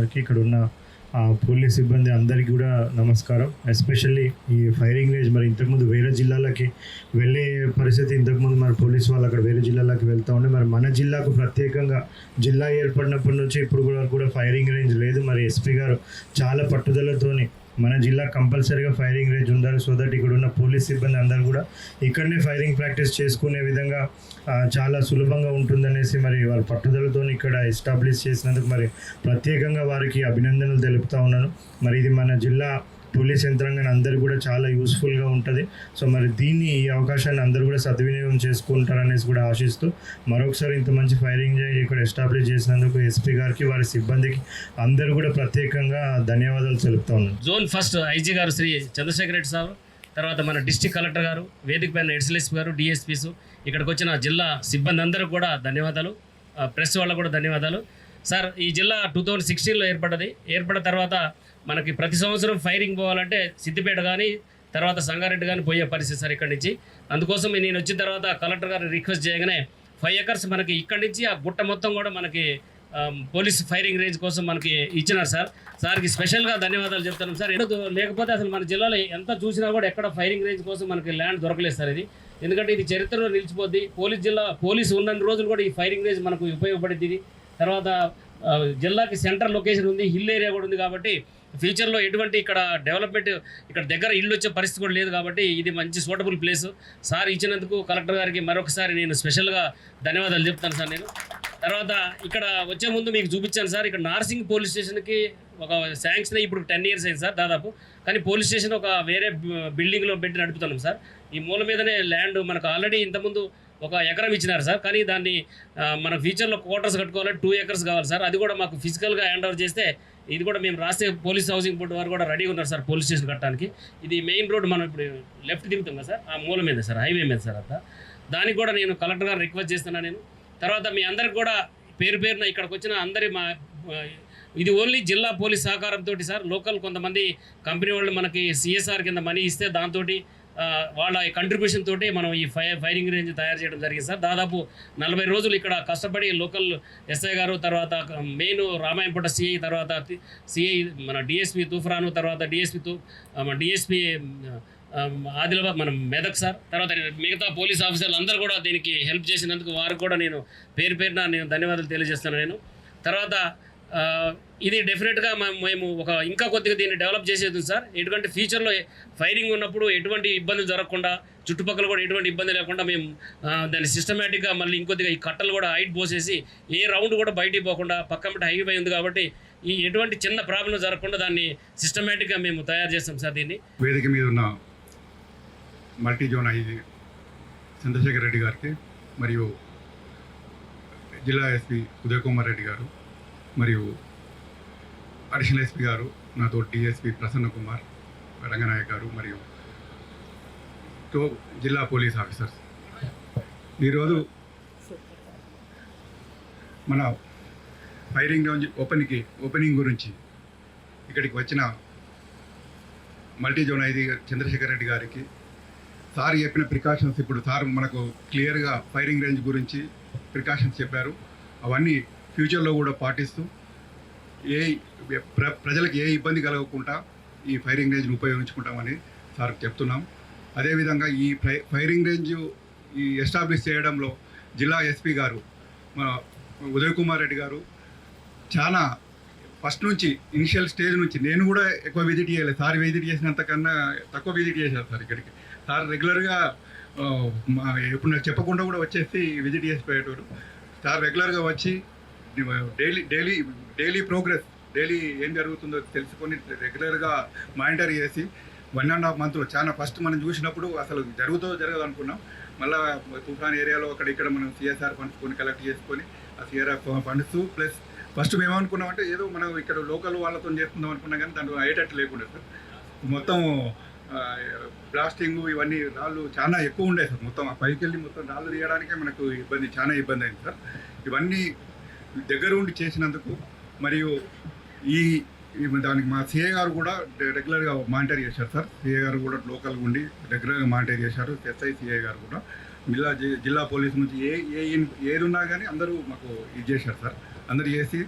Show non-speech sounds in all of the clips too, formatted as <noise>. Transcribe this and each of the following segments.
గారికి ఇక్కడ ఉన్న పోలీస్ సిబ్బంది అందరికీ కూడా నమస్కారం. ఎస్పెషల్లీ ఈ ఫైరింగ్ రేంజ్ మరి ఇంతకుముందు వేరే జిల్లాలకి వెళ్ళే పరిస్థితి ఇంతకుముందు మరి పోలీస్ వాళ్ళు అక్కడ వేరే జిల్లాలకు వెళ్తూ ఉండే. మరి మన జిల్లాకు ప్రత్యేకంగా జిల్లా ఏర్పడినప్పటి నుంచి ఇప్పుడు కూడా కూడా ఫైరింగ్ రేంజ్ లేదు. మరి ఎస్పీ గారు చాలా పట్టుదలతోని మన జిల్లా కంపల్సరీగా ఫైరింగ్ రేంజ్ ఉండాలి సో దట్ ఇక్కడ ఉన్న పోలీస్ సిబ్బంది అందరూ కూడా ఇక్కడనే ఫైరింగ్ ప్రాక్టీస్ చేసుకునే విధంగా చాలా సులభంగా ఉంటుందనేసి మరి వారి పట్టుదలతో ఇక్కడ ఎస్టాబ్లిష్ చేసినందుకు మరి ప్రత్యేకంగా వారికి అభినందనలు తెలుపుతా ఉన్నాను. మరి ఇది మన జిల్లా పోలీస్ యంత్రాంగాన్ని అందరూ కూడా చాలా యూస్ఫుల్గా ఉంటుంది. సో మరి దీన్ని ఈ అవకాశాన్ని అందరూ కూడా సద్వినియోగం చేసుకుంటారనేసి కూడా ఆశిస్తూ మరొకసారి ఇంత మంచి ఫైరింగ్ ఇక్కడ ఎస్టాబ్లిష్ చేసినందుకు ఎస్పీ గారికి వారి సిబ్బందికి అందరూ కూడా ప్రత్యేకంగా ధన్యవాదాలు తెలుపుతా ఉన్నాను జోన్ ఫస్ట్ ఐజీ గారు శ్రీ చంద్రశేఖర్ రెడ్డి సార్ తర్వాత మన డిస్టిక్ కలెక్టర్ గారు వేదిక పైన ఎడిసిఎస్పీ గారు డిఎస్పీస్ ఇక్కడికి వచ్చిన జిల్లా సిబ్బంది అందరూ కూడా ధన్యవాదాలు. ఆ, ప్రెస్ వాళ్ళకు కూడా ధన్యవాదాలు. సార్ ఈ జిల్లా టూ థౌజండ్ సిక్స్టీన్లో ఏర్పడ్డది. ఏర్పడిన తర్వాత మనకి ప్రతి సంవత్సరం ఫైరింగ్ పోవాలంటే సిద్దిపేట కానీ తర్వాత సంగారెడ్డి కానీ పోయే పరిస్థితి సార్ ఇక్కడి నుంచి. అందుకోసం నేను వచ్చిన తర్వాత కలెక్టర్ గారు రిక్వెస్ట్ చేయగానే ఫైవ్ ఎకర్స్ మనకి ఇక్కడి నుంచి ఆ గుట్ట మొత్తం కూడా మనకి పోలీస్ ఫైరింగ్ రేంజ్ కోసం మనకి ఇచ్చినారు సార్. సార్కి స్పెషల్గా ధన్యవాదాలు చెప్తున్నాం సార్. ఎందుకు లేకపోతే అసలు మన జిల్లాలో ఎంత చూసినా కూడా ఎక్కడ ఫైరింగ్ రేంజ్ కోసం మనకి ల్యాండ్ దొరకలేదు సార్ ఇది. ఎందుకంటే ఇది చరిత్రలో నిలిచిపోద్ది. పోలీస్ జిల్లా పోలీసు ఉన్నన్ని రోజులు కూడా ఈ ఫైరింగ్ రేంజ్ మనకు ఉపయోగపడింది తర్వాత జిల్లాకి సెంటర్ లొకేషన్ ఉంది హిల్ ఏరియా కూడా ఉంది కాబట్టి ఫ్యూచర్లో ఎటువంటి ఇక్కడ డెవలప్మెంట్ ఇక్కడ దగ్గర ఇల్లు వచ్చే పరిస్థితి కూడా లేదు కాబట్టి ఇది మంచి సూటబుల్ ప్లేస్. సార్ ఇచ్చినందుకు కలెక్టర్ గారికి మరొకసారి నేను స్పెషల్గా ధన్యవాదాలు చెప్తాను సార్ నేను. తర్వాత ఇక్కడ వచ్చే ముందు మీకు చూపించాను సార్ ఇక్కడ నార్సింగ్ పోలీస్ స్టేషన్కి ఒక శాంక్షన్ ఇప్పుడు టెన్ ఇయర్స్ అయింది సార్ దాదాపు. కానీ పోలీస్ స్టేషన్ ఒక వేరే బిల్డింగ్లో పెట్టి నడుపుతున్నాం సార్. ఈ మూల మీదనే ల్యాండ్ మనకు ఆల్రెడీ ఇంతకుముందు ఒక ఎకరం ఇచ్చినారు సార్. కానీ దాన్ని మన ఫ్యూచర్లో క్వార్టర్స్ కట్టుకోవాలంటే టూ ఎకర్స్ కావాలి సార్. అది కూడా మాకు ఫిజికల్గా హ్యాండ్ ఓవర్ చేస్తే ఇది కూడా మేము రాస్తే పోలీస్ హౌసింగ్ బోర్డు వారు కూడా రెడీగా ఉన్నారు సార్ పోలీస్ స్టేషన్ కట్టడానికి. ఇది మెయిన్ రోడ్ మనం ఇప్పుడు లెఫ్ట్ దిగుతాం కదా సార్. ఆ మూల మీద సార్ హైవే మీద సార్ అంతా. దానికి కూడా నేను కలెక్టర్ గారు రిక్వెస్ట్ చేస్తున్నాను నేను. తర్వాత మీ అందరికి కూడా పేరు పేరున ఇక్కడికి వచ్చిన అందరి మా ఇది ఓన్లీ జిల్లా పోలీస్ సహకారంతో సార్. లోకల్ కొంతమంది కంపెనీ వాళ్ళు మనకి సిఎస్ఆర్ కింద మనీ ఇస్తే దాంతో వాళ్ళ కంట్రిబ్యూషన్ తోటే మనం ఈ ఫై ఫైరింగ్ రేంజ్ తయారు చేయడం జరిగింది సార్. దాదాపు నలభై రోజులు ఇక్కడ కష్టపడి లోకల్ ఎస్ఐ గారు తర్వాత మెయిన్ రామాయంపేట సిఐ తర్వాత సిఐ మన డిఎస్పి తుఫ్రాను తర్వాత డిఎస్పి తు మన డిఎస్పి ఆదిలాబాద్ మనం మెదక్ సార్. తర్వాత మిగతా పోలీస్ ఆఫీసర్లు అందరూ కూడా దీనికి హెల్ప్ చేసినందుకు వారికి కూడా నేను పేరు పేరున నేను ధన్యవాదాలు తెలియజేస్తాను నేను. తర్వాత ఇది డెఫినెట్గా మేము ఒక ఇంకా కొద్దిగా దీన్ని డెవలప్ చేసేది సార్. ఎటువంటి ఫ్యూచర్లో ఫైరింగ్ ఉన్నప్పుడు ఎటువంటి ఇబ్బందులు జరగకుండా చుట్టుపక్కల కూడా ఎటువంటి ఇబ్బంది లేకుండా మేము దాన్ని సిస్టమేటిక్గా మళ్ళీ ఇంకొద్దిగా ఈ కట్టలు కూడా హైట్ పోసేసి ఏ రౌండ్ కూడా బయటికి పోకుండా పక్కన హైవే ఉంది కాబట్టి ఈ ఎటువంటి చిన్న ప్రాబ్లం జరగకుండా దాన్ని సిస్టమేటిక్గా మేము తయారు చేస్తాం సార్ దీన్ని. వేదిక మీద ఉన్న multi zone IG Chandrashekar Reddy గారికి మరియు జిల్లా ఎస్పీ ఉదయ్ కుమార్ రెడ్డి గారు మరియు అడిషనల్ ఎస్పీ గారు నాతో డిఎస్పీ ప్రసన్న కుమార్ రంగనాయక్ గారు మరియు తో జిల్లా పోలీస్ ఆఫీసర్స్. ఈరోజు మన ఫైరింగ్ రేంజ్ ఓపెన్కి ఓపెనింగ్ గురించి ఇక్కడికి వచ్చిన మల్టీ జోన్ ఐది చంద్రశేఖర్ రెడ్డి గారికి సార్ చెప్పిన ప్రికాషన్స్ ఇప్పుడు సార్ మనకు క్లియర్గా ఫైరింగ్ రేంజ్ గురించి ప్రికాషన్స్ చెప్పారు. అవన్నీ ఫ్యూచర్లో కూడా పాటిస్తూ ఏ ప్ర ప్రజలకు ఏ ఇబ్బంది కలగకుండా ఈ ఫైరింగ్ రేంజ్ని ఉపయోగించుకుంటామని సార్ చెప్తున్నాం. అదేవిధంగా ఈ ఫై ఫైరింగ్ రేంజ్ ఈ ఎస్టాబ్లిష్ చేయడంలో జిల్లా ఎస్పీ గారు మన ఉదయ్ కుమార్ రెడ్డి గారు చాలా ఫస్ట్ నుంచి ఇనిషియల్ స్టేజ్ నుంచి నేను కూడా ఎక్కువ విజిట్ చేయలేదు సార్ విజిట్ చేసినంత కన్నా తక్కువ విజిట్ చేశారు సార్ ఇక్కడికి. సార్ రెగ్యులర్గా మా ఎప్పుడు నాకు చెప్పకుండా కూడా వచ్చేసి విజిట్ చేసిపోయేటోరు సార్ రెగ్యులర్గా వచ్చి daily daily daily progress daily ఏం జరుగుతుందో తెలుసుకొని రెగ్యులర్గా మానిటర్ చేసి వన్ అండ్ హాఫ్ మంత్లో చాలా ఫస్ట్ మనం చూసినప్పుడు అసలు జరుగుతో జరగదు అనుకున్నాం. మళ్ళీ తుఫాన్ ఏరియాలో అక్కడ ఇక్కడ మనం సిఎస్ఆర్ ఫండ్స్ కొన్ని కలెక్ట్ చేసుకొని ఆ సిఆర్ఆర్ ఫండ్స్ ప్లస్ ఫస్ట్ మేము ఏమనుకున్నామంటే ఏదో మనం ఇక్కడ లోకల్ వాళ్ళతో చేస్తుందాం అనుకున్నాం కానీ దాంట్లో అయ్యేటట్టు లేకుండా సార్. మొత్తం బ్లాస్టింగ్ ఇవన్నీ రాళ్ళు చాలా ఎక్కువ ఉండే సార్. మొత్తం ఆ పైకి వెళ్ళి మొత్తం రాళ్ళు తీయడానికే మనకు ఇబ్బంది చాలా ఇబ్బంది అయింది సార్. ఇవన్నీ దగ్గర ఉండి చేసినందుకు మరియు ఈ దానికి మా సిఏ గారు కూడా రెగ్యులర్గా మానిటర్ చేశారు సార్. సిఏ గారు కూడా లోకల్గా ఉండి రెగ్యులర్గా మానిటర్ చేశారు. ఎస్ఐ సిఏ గారు కూడా. జిల్లా జి- జిల్లా పోలీస్ నుంచి ఏ ఏ ఏది ఉన్నా కానీ అందరూ మాకు ఇది చేశారు సార్. అందరు చేసి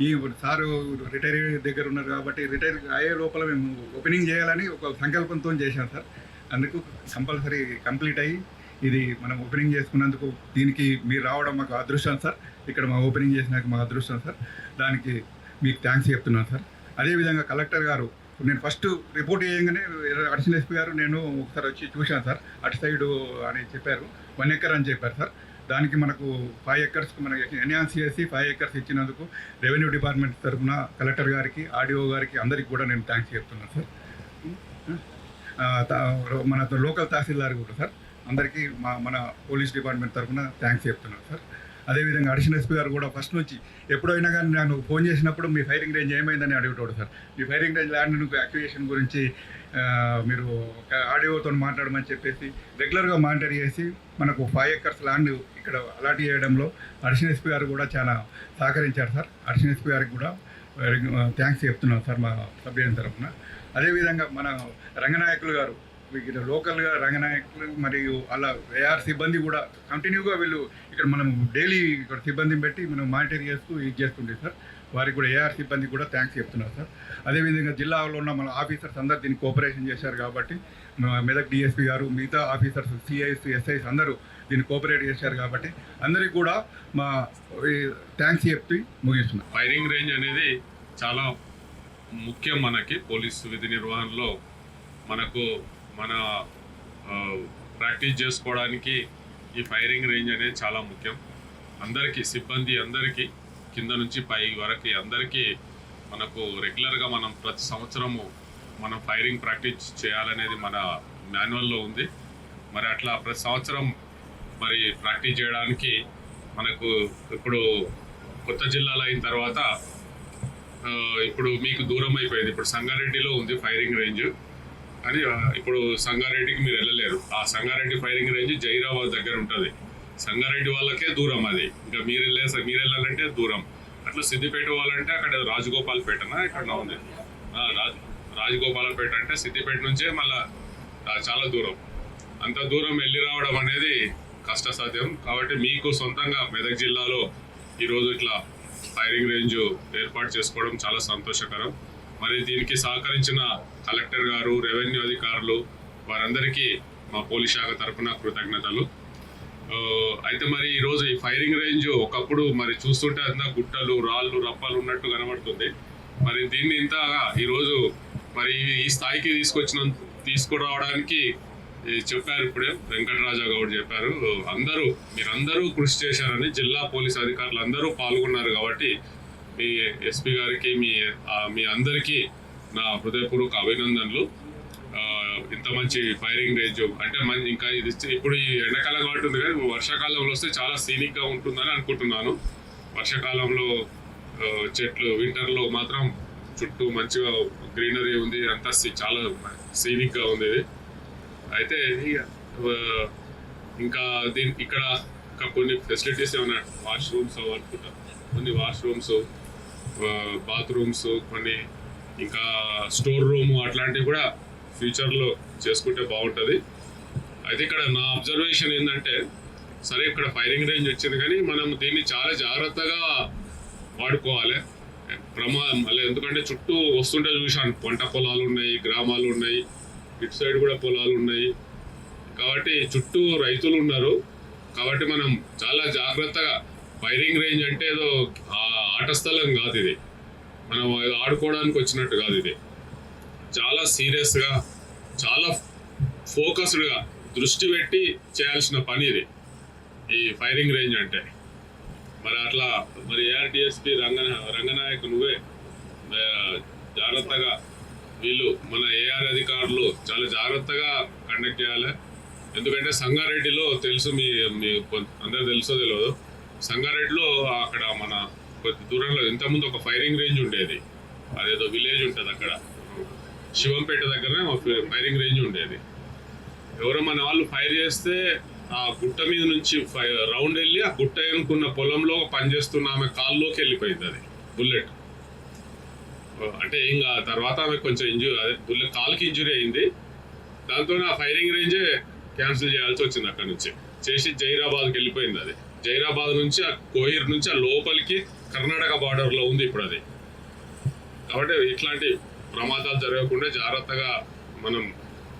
ఈ సారు రిటైర్ దగ్గర ఉన్నారు కాబట్టి రిటైర్ అయ్యే లోపల మేము ఓపెనింగ్ చేయాలని ఒక సంకల్పంతో చేశాం సార్. అందుకు కంపల్సరీ కంప్లీట్ అయ్యి ఇది మనం ఓపెనింగ్ చేసుకున్నందుకు దీనికి మీరు రావడం మాకు అదృష్టం సార్. ఇక్కడ మా ఓపెనింగ్ చేసినాక మా అదృష్టం సార్. దానికి మీకు థ్యాంక్స్ చెప్తున్నాను సార్. అదేవిధంగా కలెక్టర్ గారు నేను ఫస్ట్ రిపోర్ట్ చేయగానే అడిషనల్ ఎస్పీ గారు నేను ఒకసారి వచ్చి చూశాను సార్. అటు సైడు అని చెప్పారు. వన్ ఎకర్ అని చెప్పారు సార్. దానికి మనకు ఫైవ్ ఎకర్స్కి మనకి ఎన్హాన్స్ చేసి ఫైవ్ ఎకర్స్ ఇచ్చినందుకు రెవెన్యూ డిపార్ట్మెంట్ తరఫున కలెక్టర్ గారికి ఆర్డీఓ గారికి అందరికి కూడా నేను థ్యాంక్స్ చెప్తున్నాను సార్. మన లోకల్ తహసీల్దార్ కూడా సార్. అందరికీ మా మన పోలీస్ డిపార్ట్మెంట్ తరఫున థ్యాంక్స్ చెప్తున్నాను సార్. అదేవిధంగా అడిషనల్ ఎస్పీ గారు కూడా ఫస్ట్ నుంచి ఎప్పుడైనా కానీ నాకు ఫోన్ చేసినప్పుడు మీ ఫైరింగ్ రేంజ్ ఏమైందని అడుగుతాడు సార్. మీ ఫైరింగ్ రేంజ్ ల్యాండ్ యాక్టివేషన్ గురించి మీరు ఆడియోతో మాట్లాడమని చెప్పేసి రెగ్యులర్గా మానిటర్ చేసి మనకు ఫైవ్ ఎకర్స్ ల్యాండ్ ఇక్కడ అలాట్ చేయడంలో అడిషనల్ ఎస్పీ గారు కూడా చాలా సహకరించారు సార్. అడిషనల్ ఎస్పీ గారికి కూడా థ్యాంక్స్ చెప్తున్నాం సార్ మా సభ్యుల తరఫున. అదేవిధంగా మన రంగనాయకులు గారు ఇక్కడ లోకల్గా రంగనాయకులు మరియు అలా ఏఆర్ సిబ్బంది కూడా కంటిన్యూగా వీళ్ళు ఇక్కడ మనం డైలీ ఇక్కడ సిబ్బందిని పెట్టి మనం మానిటర్ చేస్తూ ఇది చేస్తుండే సార్. వారికి కూడా ఏఆర్ సిబ్బంది కూడా థ్యాంక్స్ చెప్తున్నారు సార్. అదేవిధంగా జిల్లాలో ఉన్న మన ఆఫీసర్స్ అందరు దీన్ని కోఆపరేషన్ చేశారు కాబట్టి మెదక్ డిఎస్పీ గారు మిగతా ఆఫీసర్స్ సిఐస్ ఎస్ఐస్ అందరూ దీన్ని కోఆపరేట్ చేశారు కాబట్టి అందరికీ కూడా మా థ్యాంక్స్ చెప్పి ముగిస్తున్నాం. ఫైరింగ్ రేంజ్ అనేది చాలా ముఖ్యం మనకి. పోలీసు విధి నిర్వహణలో మనకు మన ప్రాక్టీస్ చేసుకోవడానికి ఈ ఫైరింగ్ రేంజ్ అనేది చాలా ముఖ్యం. అందరికీ సిబ్బంది అందరికీ కింద నుంచి పై వరకు అందరికీ మనకు రెగ్యులర్గా మనం ప్రతి సంవత్సరము మనం ఫైరింగ్ ప్రాక్టీస్ చేయాలనేది మన మాన్యువల్లో ఉంది. మరి అట్లా ప్రతి సంవత్సరం మరి ప్రాక్టీస్ చేయడానికి మనకు ఇప్పుడు కొత్త జిల్లాలో అయిన తర్వాత ఇప్పుడు మీకు దూరం అయిపోయింది. ఇప్పుడు సంగారెడ్డిలో ఉంది ఫైరింగ్ రేంజ్. అని ఇప్పుడు సంగారెడ్డికి మీరు వెళ్ళలేరు. ఆ సంగారెడ్డి ఫైరింగ్ రేంజ్ జైరాబాద్ దగ్గర ఉంటుంది. సంగారెడ్డి వాళ్ళకే దూరం అది. ఇంకా మీరు వెళ్ళే మీరు వెళ్ళాలంటే దూరం. అట్లా సిద్దిపేట వాళ్ళంటే అక్కడ రాజగోపాల్పేటనా ఇక్కడ ఉంది. రాజ్ రాజగోపాలపేట అంటే సిద్దిపేట నుంచే మళ్ళా చాలా దూరం. అంత దూరం వెళ్ళి రావడం అనేది కష్టసాధ్యం. కాబట్టి మీకు సొంతంగా మెదక్ జిల్లాలో ఈరోజు ఇట్లా ఫైరింగ్ రేంజ్ ఏర్పాటు చేసుకోవడం చాలా సంతోషకరం. మరి దీనికి సహకరించిన కలెక్టర్ గారు రెవెన్యూ అధికారులు వారందరికీ మా పోలీస్ శాఖ తరఫున కృతజ్ఞతలు. అయితే మరి ఈరోజు ఈ ఫైరింగ్ రేంజ్ ఒకప్పుడు మరి చూస్తుంటే అంతా గుట్టలు రాళ్ళు రప్పలు ఉన్నట్టు కనబడుతుంది. మరి దీన్ని ఇంత ఈరోజు మరి ఈ స్థాయికి తీసుకొచ్చిన తీసుకురావడానికి చెప్పారు ఇప్పుడే వెంకటరాజా గౌడ్ చెప్పారు. అందరూ మీరందరూ కృషి చేశారని జిల్లా పోలీస్ అధికారులు అందరూ పాల్గొన్నారు కాబట్టి మీ ఎస్పీ గారికి మీ మీ అందరికీ నా హృదయపూర్వక అభినందనలు. ఇంత మంచి ఫైరింగ్ రేంజ్ అంటే మంచి ఇంకా ఇది ఇప్పుడు ఈ ఎండాకాలం కాబట్టి ఉంది కానీ వర్షాకాలంలో వస్తే చాలా సీనిక్గా ఉంటుందని అనుకుంటున్నాను. వర్షాకాలంలో చెట్లు వింటర్లో మాత్రం చుట్టూ మంచిగా గ్రీనరీ ఉంది అంతా చాలా సీనిక్గా ఉంది ఇది. అయితే ఇంకా దీని ఇక్కడ ఇంకా కొన్ని ఫెసిలిటీస్ ఏమన్నా వాష్రూమ్స్ అనుకుంటా కొన్ని వాష్రూమ్స్ బాత్రూమ్స్ కొన్ని ఇంకా స్టోర్ రూమ్ అట్లాంటివి కూడా ఫ్యూచర్లో చేసుకుంటే బాగుంటుంది. అయితే ఇక్కడ నా అబ్జర్వేషన్ ఏంటంటే సరే ఇక్కడ ఫైరింగ్ రేంజ్ వచ్చింది కానీ మనం దీన్ని చాలా జాగ్రత్తగా వాడుకోవాలి. ప్రమాదం మళ్ళీ ఎందుకంటే చుట్టూ వస్తుంటే చూశాను పంట పొలాలు ఉన్నాయి గ్రామాలు ఉన్నాయి ఇటు సైడ్ కూడా పొలాలు ఉన్నాయి. కాబట్టి చుట్టూ రైతులు ఉన్నారు. కాబట్టి మనం చాలా జాగ్రత్తగా ఫైరింగ్ రేంజ్ అంటే ఏదో ఆట స్థలం కాదు ఇది. మనం ఆడుకోవడానికి వచ్చినట్టు కాదు ఇది. చాలా సీరియస్గా చాలా ఫోకస్డ్గా దృష్టి పెట్టి చేయాల్సిన పని ఇది. ఈ ఫైరింగ్ రేంజ్ అంటే. మరి అట్లా మరి ఏఆర్డిఎస్పి రంగ రంగనాయక్ నువ్వే జాగ్రత్తగా వీళ్ళు మన ఏఆర్ అధికారులు చాలా జాగ్రత్తగా కండక్ట్ చేయాలి. ఎందుకంటే సంగారెడ్డిలో తెలుసు మీ మీ కొంత- అందరు తెలుసో తెలియదు సంగారెడ్డిలో అక్కడ మన కొద్ది దూరంలో ఇంతకుముందు ఒక ఫైరింగ్ రేంజ్ ఉండేది. అదేదో విలేజ్ ఉంటుంది అక్కడ. శివంపేట దగ్గర ఫైరింగ్ రేంజ్ ఉండేది. ఎవరో మన వాళ్ళు ఫైర్ చేస్తే ఆ గుట్ట మీద నుంచి ఫై రౌండ్ వెళ్ళి ఆ గుట్ట అనుకున్న పొలంలో పనిచేస్తున్న ఆమె కాల్లోకి వెళ్ళిపోయింది అది బుల్లెట్ అంటే ఇంకా తర్వాత ఆమె కొంచెం ఇంజూరీ అదే బుల్లెట్ కాల్కి ఇంజురీ అయింది. దాంతో ఆ ఫైరింగ్ రేంజే క్యాన్సిల్ చేయాల్సి వచ్చింది అక్కడ నుంచి. చేసి జైరాబాద్కి వెళ్ళిపోయింది అది. జైరాబాద్ నుంచి ఆ కోహిర్ నుంచి ఆ లోపలికి కర్ణాటక బార్డర్లో ఉంది ఇప్పుడు అది. కాబట్టి ఇట్లాంటి ప్రమాదాలు జరగకుండా జాగ్రత్తగా మనం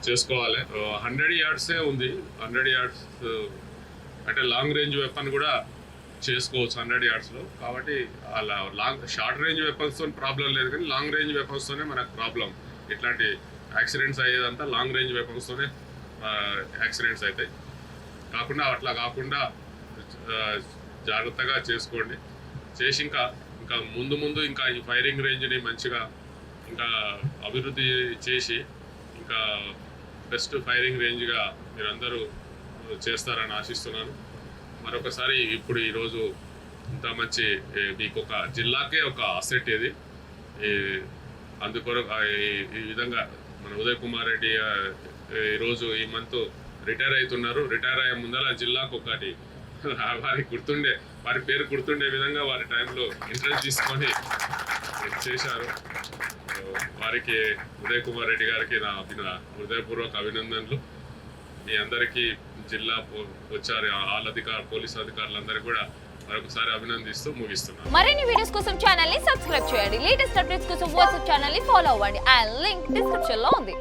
చేసుకోవాలి. హండ్రెడ్ యార్డ్సే ఉంది. హండ్రెడ్ యార్డ్స్ అంటే లాంగ్ రేంజ్ వెపన్ కూడా చేసుకోవచ్చు హండ్రెడ్ యార్డ్స్లో. కాబట్టి అలా లాంగ్ షార్ట్ రేంజ్ వెపన్స్తో ప్రాబ్లం లేదు కానీ లాంగ్ రేంజ్ వెపన్స్తోనే మనకు ప్రాబ్లం. ఇట్లాంటి యాక్సిడెంట్స్ అయ్యేదంతా లాంగ్ రేంజ్ వెపన్స్తోనే యాక్సిడెంట్స్ అవుతాయి. కాకుండా అట్లా కాకుండా జాగ్రత్తగా చేసుకోండి. చేసి ఇంకా ఇంకా ముందు ముందు ఇంకా ఈ ఫైరింగ్ రేంజ్ని మంచిగా ఇంకా అభివృద్ధి చేసి ఇంకా బెస్ట్ ఫైరింగ్ రేంజ్గా మీరందరూ చేస్తారని ఆశిస్తున్నాను. మరొకసారి ఇప్పుడు ఈరోజు ఇంత మంచి మీకు ఒక జిల్లాకే ఒక అసెట్ ఇది. ఈ అందుకొరకు ఈ- ఈ విధంగా మన ఉదయ్ కుమార్ రెడ్డి ఈరోజు ఈ మంత్ రిటైర్ అవుతున్నారు. రిటైర్ అయ్యే ముందర జిల్లాకు ఒకటి <laughs> వారికి గుర్తుండే వారి పేరు గుర్తుండే విధంగా వారి టైంలో ఇంట్రెస్ట్ తీసుకొని చేశారు. వారికి ఉదయ్ కుమార్ రెడ్డి గారికి నా హృదయపూర్వక అభినందనలు. మీ అందరికీ జిల్లా వచ్చారు ఆల్ అధికారు పోలీస్ అధికారులందరికీ కూడా మరొకసారి అభినందిస్తూ ముగిస్తున్నాను. మరిన్ని వీడియోస్ కోసం ఛానల్ని సబ్స్క్రైబ్ చేయండి. లేటెస్ట్ అప్డేట్స్ కోసం వాట్సాప్ ఛానల్ని ఫాలో అవ్వండి. అండ్ లింక్ డిస్క్రిప్షన్లో ఉంది.